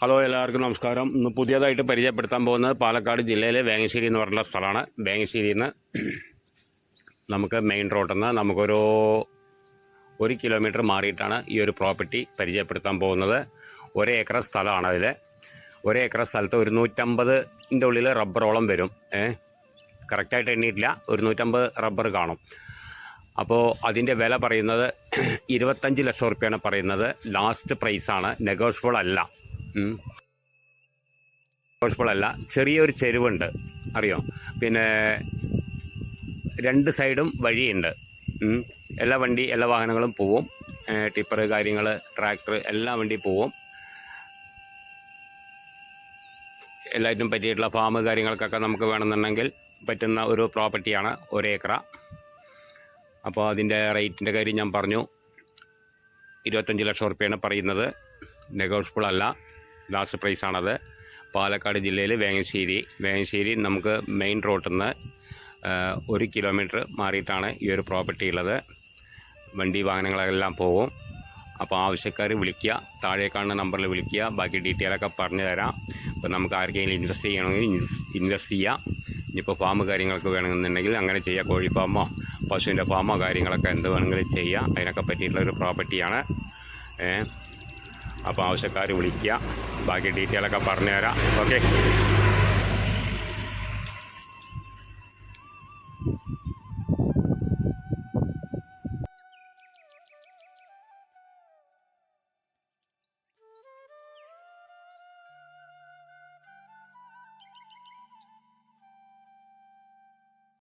Hello എല്ലാവർക്കും നമസ്കാരം. ഇന്ന് പുതിയതായിട്ട് പരിചയപ്പെടുത്താൻ പോകുന്നത് പാലക്കാട് ജില്ലയിലെ വേങ്ങശ്ശേരി എന്ന് പറഞ്ഞ സ്ഥലമാണ്. വേങ്ങശ്ശേരിയിൽ നിന്ന് നമുക്ക് മെയിൻ റോഡിൽ നിന്ന് നമുക്കൊരു ഒരു കിലോമീറ്റർ മാറിയിട്ടാണ് ഈ ഒരു പ്രോപ്പർട്ടി പരിചയപ്പെടുത്താൻ പോകുന്നത്. ഒരു ഏക്കർ സ്ഥലമാണ് അതിൽ ഒരു ഏക്കർ സ്ഥലത്ത് ഒരു നൂറ്റമ്പതിന്റെ ഉള്ളിൽ റബ്ബറോളം വരും. ഏ കറക്റ്റായിട്ട് എണ്ണിയിട്ടില്ല. ഒരു നൂറ്റമ്പത് റബ്ബർ കാണും. അപ്പോൾ അതിന്റെ വില പറയുന്നത് ഇരുപത്തഞ്ച് ലക്ഷം റുപ്യാണ് പറയുന്നത്. ലാസ്റ്റ് പ്രൈസാണ്. നെഗോഷ്യബിൾ അല്ല. അല്ല ചെറിയൊരു ചെരുവുണ്ട്. അറിയോ? പിന്നെ രണ്ട് സൈഡും വഴിയുണ്ട്. എല്ലാ വണ്ടി എല്ലാ വാഹനങ്ങളും പോവും. ടിപ്പർ കാര്യങ്ങൾ ട്രാക്ടർ എല്ലാ വണ്ടി പോവും. എല്ലാറ്റിനും പറ്റിയിട്ടുള്ള ഫാം കാര്യങ്ങൾക്കൊക്കെ നമുക്ക് വേണമെന്നുണ്ടെങ്കിൽ പറ്റുന്ന ഒരു പ്രോപ്പർട്ടിയാണ് ഒരേക്കറ അപ്പോൾ അതിന്റെ റേറ്റിന്റെ കാര്യം ഞാൻ പറഞ്ഞു. ഇരുപത്തഞ്ച് ലക്ഷം റുപ്യാണ് പറയുന്നത്. നെഗോഷ്യബിൾ അല്ല. ലാസ്റ്റ് പ്രൈസാണത്. പാലക്കാട് ജില്ലയിൽ വേങ്ങശ്ശേരി. വേങ്ങശ്ശേരി നമുക്ക് മെയിൻ റോട്ടിൽ നിന്ന് ഒരു കിലോമീറ്റർ മാറിയിട്ടാണ് ഈ ഒരു പ്രോപ്പർട്ടി ഉള്ളത്. വണ്ടി വാഹനങ്ങളെല്ലാം പോകും. അപ്പോൾ ആവശ്യക്കാർ വിളിക്കുക താഴെ കാണുന്ന നമ്പറിൽ വിളിക്കുക ബാക്കി ഡീറ്റെയിലൊക്കെ പറഞ്ഞു തരാം. അപ്പോൾ നമുക്ക് ആർക്കെങ്കിലും ഇൻവെസ്റ്റ് ചെയ്യണമെങ്കിൽ ഇൻവെസ്റ്റ് ചെയ്യാം. ഇനിയിപ്പോൾ ഫാം കാര്യങ്ങളൊക്കെ വേണമെന്നുണ്ടെങ്കിൽ അങ്ങനെ ചെയ്യാം. കോഴി ഫാമോ പശുവിന്റെ ഫാമോ കാര്യങ്ങളൊക്കെ എന്ത് വേണമെങ്കിലും ചെയ്യാം. അതിനൊക്കെ പറ്റിയിട്ടുള്ള ഒരു പ്രോപ്പർട്ടിയാണ്. അപ്പോൾ ആവശ്യക്കാർ വിളിക്കുക. ബാക്കി ഡീറ്റെയിലൊക്കെ പറഞ്ഞു തരാം ഓക്കെ